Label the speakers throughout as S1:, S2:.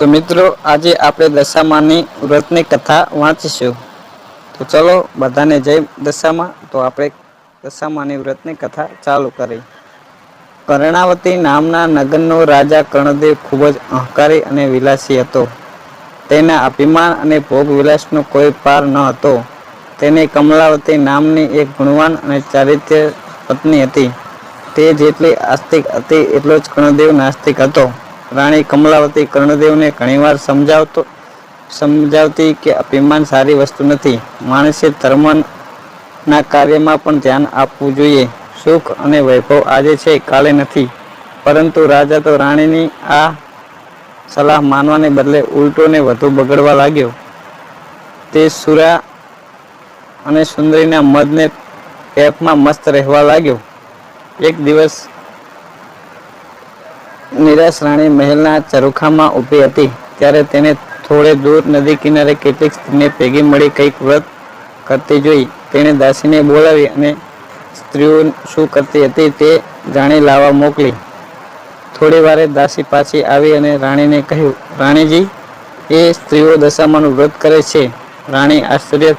S1: તો મિત્રો, આજે આપણે દશામાની વ્રતની કથા વાંચીશું. તો ચલો, બધાને જય દશામાં. તો આપણે દશામાની વ્રતની કથા ચાલુ કરી. કર્ણાવતી નામના નગરનો રાજા કર્ણદેવ ખૂબ જ અહંકારી અને વિલાસી હતો. તેના અભિમાન અને ભોગ વિલાસનો કોઈ પાર ન હતો. તેને કમલાવતી નામની એક ગુણવાન અને ચારિત્ર્ય પત્ની હતી. તે જેટલી આસ્તિક હતી, એટલો જ કર્ણદેવ નાસ્તિક હતો. રાણી કમલાવતી કર્ણદેવને ઘણીવાર સમજાવતો સમજાવતી કે અભિમાન સારી વસ્તુ નથી. માણસે ધર્મના કાર્યમાં પણ ધ્યાન આપવું જોઈએ. સુખ અને વૈભવ આજે છે, કાલે નથી. પરંતુ રાજા તો રાણીની આ સલાહ માનવાને બદલે ઉલટોને વધુ બગડવા લાગ્યો. તે સુરા અને સુંદરીના મદને પેપમાં મસ્ત રહેવા લાગ્યો. એક દિવસ નિરાશ રાણી મહેલના ચરુખામાં ઊભી હતી. ત્યારે તેને થોડે દૂર નદી કિનારે કેટલીક સ્ત્રીને ભેગી મળી કંઈક વ્રત કરતી જોઈ તેણે દાસીને બોલાવી અને સ્ત્રીઓ શું કરતી હતી તે જાણી લાવવા મોકલી. થોડી વારે દાસી પાછી આવી અને રાણીને કહ્યું, રાણીજી, એ સ્ત્રીઓ દશામાનું વ્રત કરે છે. રાણી આશ્ચર્ય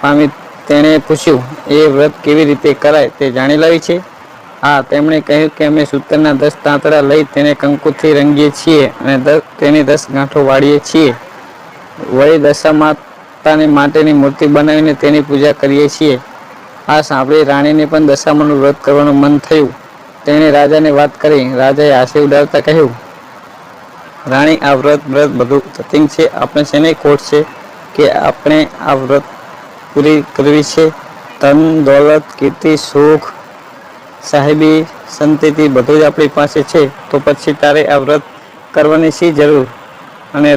S1: પામી તેણે પૂછ્યું, એ વ્રત કેવી રીતે કરાય તે જાણી લાવી છે? હા, તેમણે કહ્યું કે અમે સૂતરના દસ તાંતરા લઈ તેને કંકુથી રંગીએ છીએ અને તેની દસ ગાંઠો વાળીએ છીએ. વળી દશા માતાને માટેની મૂર્તિ બનાવીને તેની પૂજા કરીએ છીએ. આ સાંભળી રાણીને પણ દશામાનું વ્રત કરવાનું મન થયું. તેણે રાજાને વાત કરી. રાજાએ આશી ઉડાવતા કહ્યું, રાણી, આ વ્રત વ્રત બધું તથિંગ છે. આપણે શેને ખોટ છે કે આપણે આ વ્રત પૂરી કરવી છે? ધન દોલત, કીર્તિ, સુખ સાહેબી સંતતિ બધું જ આપણી પાસે છે, તો પછી તારે આ વ્રત કરવાની શી જરૂર? અને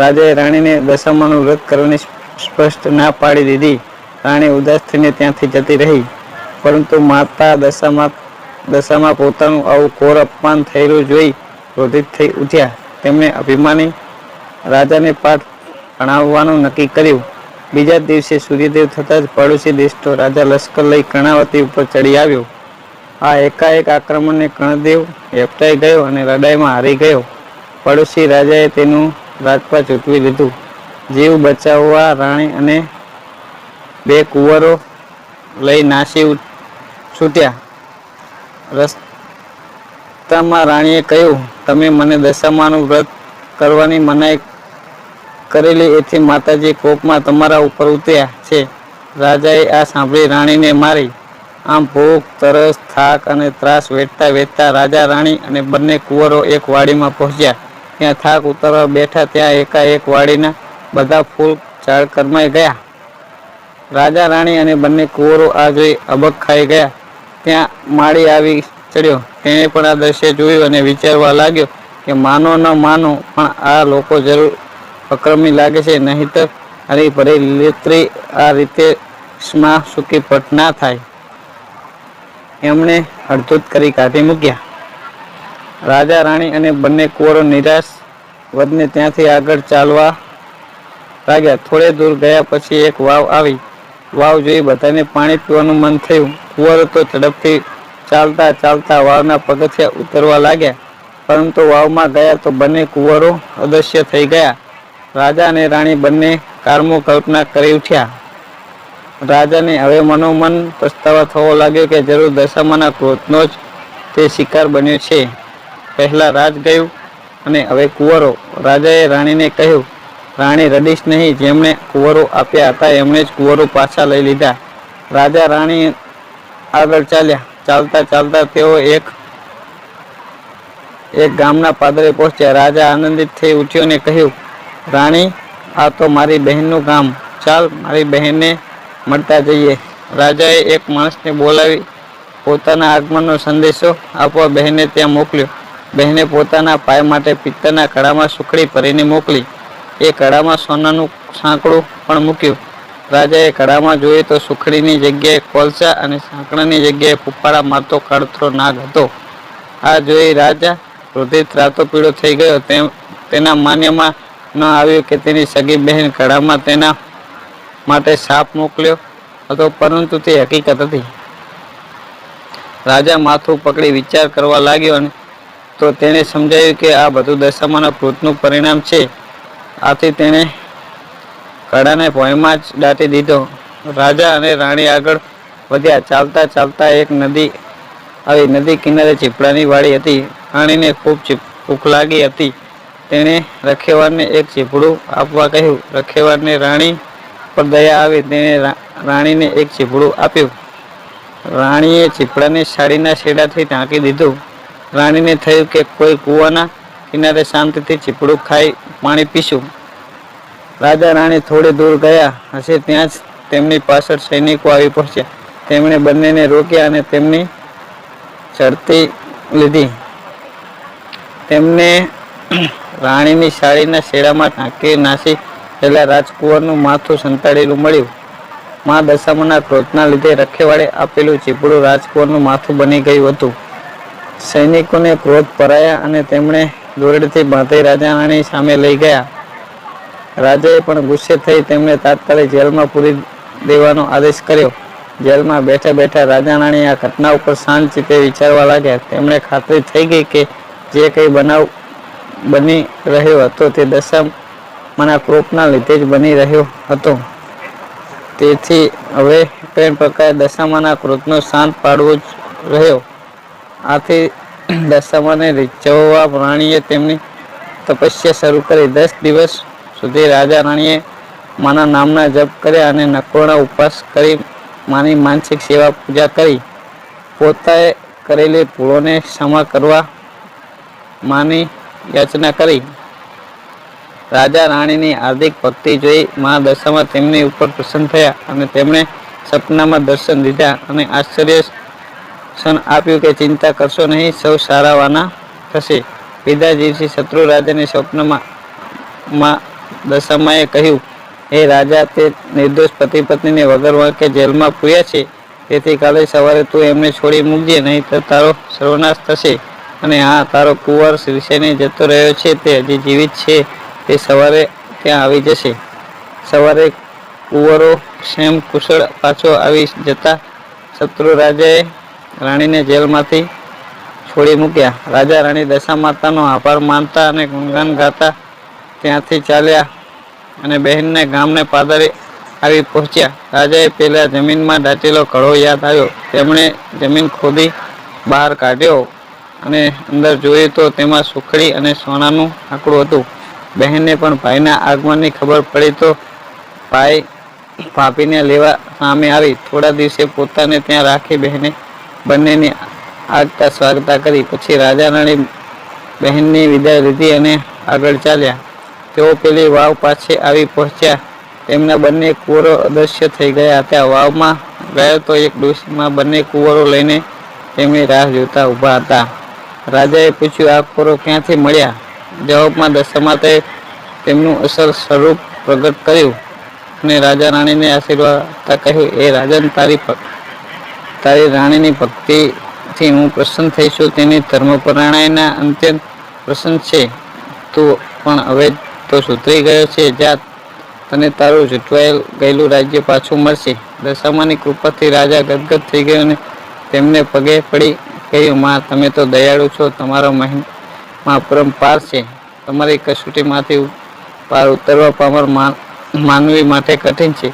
S1: રાજાએ રાણીને દશામાનું વ્રત કરવાની સ્પષ્ટ ના પાડી દીધી. રાણી ઉદાસ થઈને ત્યાંથી જતી રહી. પરંતુ માતા દશામાં દશામાં પોતાનું આવું કોર અપમાન થયેલું જોઈ ક્રોધિત થઈ ઉઠ્યા. તેમણે અભિમાની રાજાને પાઠ ભણાવવાનું નક્કી કર્યું. બીજા દિવસે સૂર્યદેવ થતાં જ પડોશી દેશનો રાજા લશ્કર લઈ કર્ણાવતી ઉપર ચડી આવ્યો. આ એકાએક આક્રમણને કર્ણદેવ હેપટાઈ ગયો અને લડાઈમાં હારી ગયો. પડોશી રાજાએ તેનું રાજપાટ ચૂંટવી લીધું. જીવ બચાવવા રાણી અને બે કુંવરો લઈ નાસી છૂટ્યા. રસ્તામાં રાણીએ કહ્યું, તમે મને દશામાનું વ્રત કરવાની મનાઈ કરેલી એથી માતાજી કોપમાં તમારા ઉપર ઉતર્યા છે. રાજાએ આ સાંભળી રાણીને મારી આમ ભૂખ તરસ, થાક અને ત્રાસ વેઠતા વેઠતા રાજા, રાણી અને બંને કુંવરો એક વાડીમાં પહોંચ્યા. ત્યાં થાક ઉતરવા બેઠા ત્યાં એકાએક વાડીના બધા ફૂલ ઝાડ કરમાઈ ગયા. રાજા, રાણી અને બંને કુંવરો આ જોઈ અબક ખાઈ ગયા. ત્યાં માળી આવી ચડ્યો. તેણે પણ આ દ્રશ્ય જોયું અને વિચારવા લાગ્યો કે માનો ન માનો, પણ આ લોકો જરૂર અક્રમી લાગે છે, નહીતર હરી ભરી લેત્રી આ રીતે સ્મા સુકી પટ ના થાય. એમણે હડધૂત કરી કાઢી મૂક્યા. રાજા, રાણી અને બંને કુંવરો નિરાશ વધને ત્યાંથી આગળ ચાલવા લાગ્યા. થોડે દૂર ગયા પછી એક વાવ આવી. વાવ જોઈ બધાને પાણી પીવાનું મન થયું. કુંવરો તો ઝડપથી ચાલતા ચાલતા વાવના પગથિયા ઉતરવા લાગ્યા. પરંતુ વાવમાં ગયા તો બંને કુંવરો અદૃશ્ય થઈ ગયા. રાજા અને રાણી બંને કારમો કલ્પના કરી ઉઠ્યા. રાજાને હવે મનોમન પસ્તાવા થવો લાગ્યો કે જરૂર દશામાના ક્રોધનો જ તે શિકાર બન્યો છે. પહેલા રાજ ગયું અને હવે કુંવરો. રાજાએ રાણીને કહ્યું, રાણી રડીશ નહીં, જેમણે કુંવરો આપ્યા હતા, એમણે જ કુંવરો પાછા લઈ લીધા. રાજા રાણી આગળ ચાલ્યા. ચાલતા ચાલતા તેઓ એક એક ગામના પાદરે પહોંચ્યા. રાજા આનંદિત થઈ ઉઠ્યો ને કહ્યું, રાણી, આ તો મારી બહેનનું ગામ. ચાલ, મારી બહેનને મળતા જઈએ. રાજાએ એક માણસને બોલાવી પોતાના આગમનનો સંદેશો આપવા બહેને ત્યાં મોકલ્યો. બહેને પોતાના પાય માટે પિત્તરના કડામાં સુખડી ભરીને મોકલી. એ કડામાં સોનાનું સાંકડું પણ મૂક્યું. રાજાએ કડામાં જોયું તો સુખડીની જગ્યાએ કોલસા અને સાંકડાની જગ્યાએ ફૂફાળા મારતો કાળથરો નાગ હતો. આ જોઈ રાજા રુધિર રાતો પીળો થઈ ગયો. તેમ તેના માન્યમાં ન આવ્યું કે તેની સગી બહેન કડામાં તેના માટે સાપ મોકલ્યો હતો, પરંતુ તે હકીકત હતી. રાજા માથું પકડી વિચાર કરવા લાગ્યો અને તો તેણે સમજાવ્યું કે આ બધું દશામાના ભૂતનું પરિણામ છે. આથી તેણે કડાને ભોયમાં જ દાટી દીધો. રાજા અને રાણી આગળ વધ્યા. ચાલતા ચાલતા એક નદી આવી. નદી કિનારે ચીપડાની વાડી હતી. રાણીને ખૂબ ભૂખ લાગી હતી. તેણે રખેવારને એક ચીપડું આપવા કહ્યું. રખેવારને રાણી પર દયા આવી તેણે રાણીને એક ચીપડું આપ્યું. રાણીએ ચીપડાને સાડીના શેડાથી ઢાંકી દીધું. રાણીને થયું કે કોઈ કૂવાના કિનારે શાંતિથી ચીપડું ખાઈ પાણી પીશું. રાજા રાણી થોડે દૂર ગયા. હશે ત્યાં જ તેમની પાછળ સૈનિકો આવી પહોંચ્યા. તેમણે બંનેને રોક્યા અને તેમની ચડતી લીધી. તેમને રાણીની સાડીના શેડામાં ઢાંકી નાસી પહેલા રાજકુંવરનું માથું સંતાડેલું મળ્યું. મા દશામાના ક્રોધના લીધે રખેવાળે આપેલું ચીપડું રાજકુંવરનું માથું બની ગયું હતું. સૈનિકોને ક્રોધ પરાયા અને તેમણે દોરડથી બાંધી રાજા રાણી સામે લઈ ગયા. રાજાએ પણ ગુસ્સે થઈ તેમણે તાત્કાલિક જેલમાં પૂરી દેવાનો આદેશ કર્યો. જેલમાં બેઠા બેઠા રાજા રાણી આ ઘટના ઉપર શાંત ચિત્તે વિચારવા લાગ્યા. તેમણે ખાતરી થઈ ગઈ કે જે કંઈ બનાવ બની રહ્યો હતો તે દશામાના ક્રોપના લીધે જ બની રહ્યો હતો. તેથી હવે પ્રેમ પ્રકારે દશામાના ક્રોધનો શાંત પાડવો જ રહ્યો. આથી દશામાને રીઝવવા રાણીએ તેમની તપસ્યા શરૂ કરી. દસ દિવસ સુધી રાજા રાણીએ માના નામના જપ કર્યા અને નકોરણા ઉપવાસ કરી માની માનસિક સેવા પૂજા કરી. પોતાએ કરેલી ભૂલોને ક્ષમા કરવા માની યાચના કરી. રાજા રાણીની હાર્દિક ભક્તિ જોઈ મા દશામાં તેમની ઉપર પ્રસન્ન થયા અને તેમણે સપનામાં દર્શન દીધા અને આશ્ચર્ય સન આપ્યું કે ચિંતા કરશો નહીં, સૌ સારાવાના થશે. બીજા શત્રુ રાજાને સ્વપ્નમાં માં દશામાએ કહ્યું, હે રાજા, તે નિર્દોષ પતિ પત્નીને વગર વાંકે જેલમાં પૂર્યા છે. તેથી કાલે સવારે તું એમને છોડી મૂકજે નહીં તો તારો સર્વનાશ થશે. અને હા, તારો કુંવર વિષયને જતો રહ્યો છે, તે હજી જીવિત છે. તે સવારે ત્યાં આવી જશે. સવારે કુંવરો સેમ કુશળ પાછો આવી જતા શત્રુ રાજાએ રાણીને જેલમાંથી છોડી મૂક્યા. રાજા રાણી દશા માતાનો આભાર માનતા અને ગુણગાન ગાતા ત્યાંથી ચાલ્યા અને બહેનને ગામને પાદરે આવી પહોંચ્યા. રાજાએ પહેલાં જમીનમાં દાટેલો ઘડો યાદ આવ્યો. તેમણે જમીન ખોદી, બહાર કાઢ્યો અને અંદર જોયું તો તેમાં સુખડી અને સોનાનું આંકડું હતું. બહેનને પણ ભાઈના આગમનની ખબર પડી તો ભાઈ ભાભીને લેવા સામે આવી. થોડા દિવસે પોતાને ત્યાં રાખી બહેને બંનેની આગતા સ્વાગતા કરી. પછી રાજા રાણી બહેનની વિદાય લીધી અને આગળ ચાલ્યા. તેઓ પેલી વાવ પાસે આવી પહોંચ્યા. તેમના બંને કુંવરો અદૃશ્ય થઈ ગયા હતા. વાવમાં ગયો તો એક ડોશીમાં બંને કુંવરો લઈને તેમની રાહ જોતા ઊભા હતા. રાજાએ પૂછ્યું, આ કુંવરો ક્યાંથી મળ્યા? જવાબમાં દશામાતાએ તેમનું અસર સ્વરૂપ પ્રગટ કર્યું અને રાજા રાણીને આશીર્વાદ કહ્યું એ રાજન, તારી તારી રાણીની ભક્તિથી હું પ્રસન્ન થઈશું તેની ધર્મપરાયણના અંત્યંત પ્રસન્ન છે. તું પણ હવે તો સુધરી ગયો છે. જ્યાં તને તારું જૂટવાયેલ ગયેલું રાજ્ય પાછું મળશે. દશામાની કૃપાથી રાજા ગદગદ થઈ ગયો અને તેમને પગે પડી કહ્યું, માં, તમે તો દયાળુ છો. તમારો મહિમા પરંપાર છે. તમારી કસોટીમાંથી પાર ઉતરવા પામર માન- માનવી માટે કઠિન છે.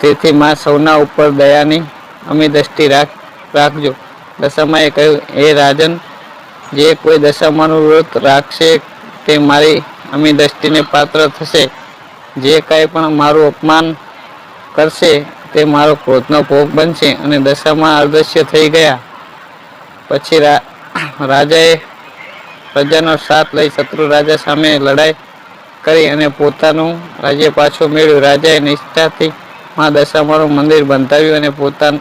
S1: તેથી માં સૌના ઉપર દયાની અમે દ્રષ્ટિ રાખ, રાખજો. દશામાએ કહ્યું એ રાજન, જે કોઈ દશામાનું વ્રત રાખશે તે મારી અમી દ્રષ્ટિને પાત્ર થશે. જે કાંઈ પણ મારું અપમાન કરશે તે મારો ક્રોધનો ભોગ બનશે. અને દશામાં અદૃશ્ય થઈ ગયા. પછી રાજાએ પ્રજાનો સાથ લઈ શત્રુ રાજા સામે લડાઈ કરી અને પોતાનું રાજ્ય પાછું મેળવ્યું. રાજાએ નિષ્ઠાથી મા દશામાનું મંદિર બંધાવ્યું અને પોતાનું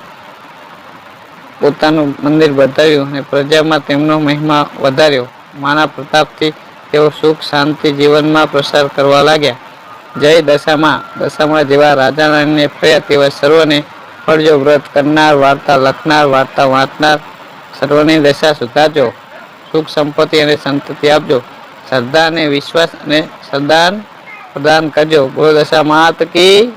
S1: પોતાનું મંદિર બંધાવ્યું અને પ્રજામાં તેમનો મહિમા વધાર્યો. માના પ્રતાપથી તેઓ સુખ, શાંતિ, જીવનમાં પ્રસાર કરવા લાગ્યા. જય દશામાં. દશામાં જેવા રાજા રાણીને ફર્યા તેવા સર્વને ફળજો, વ્રત કરનાર, વાર્તા લખનાર, વાર્તા વાંચનાર સર્વની દશા સુધારજો. સુખ, સંપત્તિ અને સંતતિ આપજો. શ્રદ્ધા અને વિશ્વાસ અને સદાન પ્રદાન કરજો. ગુરુદશા માત કી